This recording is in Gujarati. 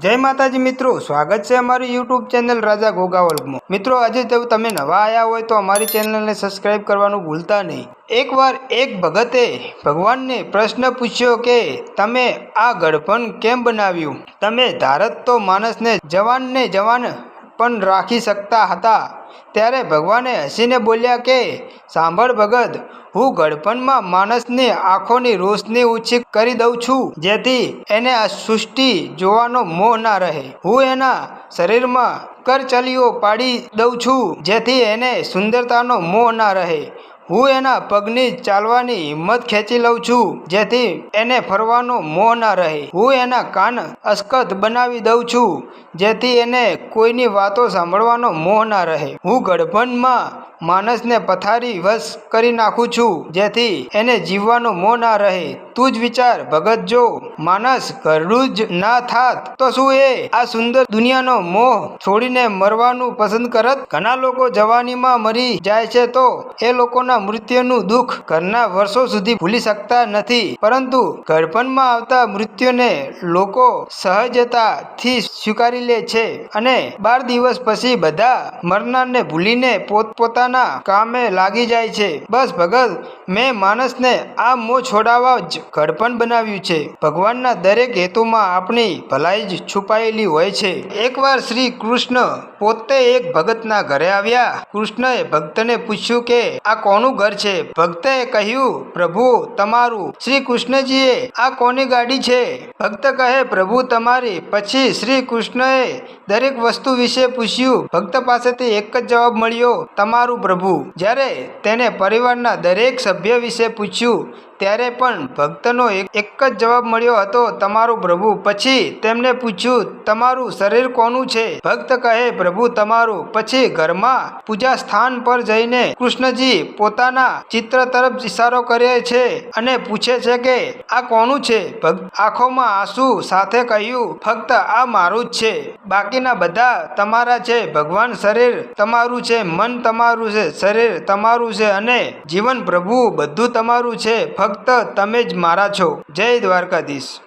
જય માતાજી મિત્રો, સ્વાગત છે અમારી યુટ્યુબ ચેનલ રાજા ગોગાવલ્કમાં મિત્રો, આજે જો તમે નવા આવ્યા હોય તો અમારી ચેનલને સબસ્ક્રાઇબ કરવાનું ભૂલતા નહીં. એકવાર એક ભગતે ભગવાનને પ્રશ્ન પૂછ્યો કે, તમે આ ગળપણ કેમ બનાવ્યું? તમે ધારત તો માણસને જવાનને જવાન પણ રાખી શકતા હતા. ત્યારે ભગવાને હસીને બોલ્યા કે, સાંભળ ભગત, હું ગળપણમાં માણસની આંખોની રોશની ઓછી કરી દઉં છું, જેથી એને આ સૃષ્ટિ જોવાનો મોહ ના રહે. હું એના શરીરમાં કરચલીઓ પાડી દઉં છું, જેથી એને સુંદરતાનો મોહ ના રહે. હું એના પગની ચાલવાની હિંમત ખેંચી લઉં છું, જેથી એને ફરવાનો મોહ ના રહે. હું એના કાન અસ્કત બનાવી દઉં છું, જેથી એને કોઈની વાતો સાંભળવાનો મોહ ના રહે. હું ગળભણમાં માણસને પથારી વશ કરી નાખું છું, જેથી એને જીવવાનો મોહ ના રહે. તું જ વિચાર, ભગત જો માણસ ઘરડું જ ના થાત, તો શું એ આ સુંદર દુનિયાનો મોહ છોડીને મરવાનું પસંદ કરત? ઘણા લોકો જવાનીમાં મરી જાય છે તો એ લોકોના મૃત્યુનું દુઃખ ઘરના વર્ષો સુધી ભૂલી શકતા નથી. પરંતુ ઘડપણમાં આવતા મૃત્યુને લોકો સહજતાથી સ્વીકારી લે છે અને બાર દિવસ પછી બધા મરનારને ભૂલીને પોતપોતાના કામે લાગી જાય છે. બસ ભગત, મેં માણસને આ મોં છોડાવવા જ ઘડપણ બનાવ્યું છે. ભગવાનના દરેક હેતુમાં આપણી ભલાઈ જ છુપાયેલી હોય છે. એકવાર શ્રી કૃષ્ણ પોતે એક ભગતના ઘરે આવ્યા. કૃષ્ણએ ભક્તને પૂછ્યું કે, આ કોનું ઘર છે? ભક્તે કહ્યું, પ્રભુ, તમારું. શ્રી કૃષ્ણજીએ, આ કોની ગાડી છે? ભક્ત કહે, પ્રભુ, તમારી. પછી શ્રી કૃષ્ણએ દરેક વસ્તુ વિશે પૂછ્યું. ભક્ત પાસેથી એક જ જવાબ મળ્યો, તમારું પ્રભુ. જ્યારે તેને પરિવારના દરેક સભ્ય વિશે પૂછ્યું, ત્યારે પણ ભક્તનો એક જ જવાબ મળ્યો હતો, તમારું પ્રભુ. પછી તેમને પૂછ્યું, તમારું શરીર કોનું છે? ભક્ત કહે, પ્રભુ, તમારું. પછી ઘરમાં પૂજા સ્થાન પર જઈને કૃષ્ણજી પોતાના ચિત્ર તરફ ઇશારો કરે છે અને પૂછે છે કે, આ કોનું છે? ભક્ત આંખોમાં આંસુ સાથે કહ્યું ફક્ત આ મારું જ છે. બાકીના બધા તમારા છે. ભગવાન શરીર તમારું છે, મન તમારું છે, શરીર તમારું છે અને જીવન પ્રભુ બધું તમારું છે. ફક્ત તમે જ મારા છો. જય દ્વારકાધીશ.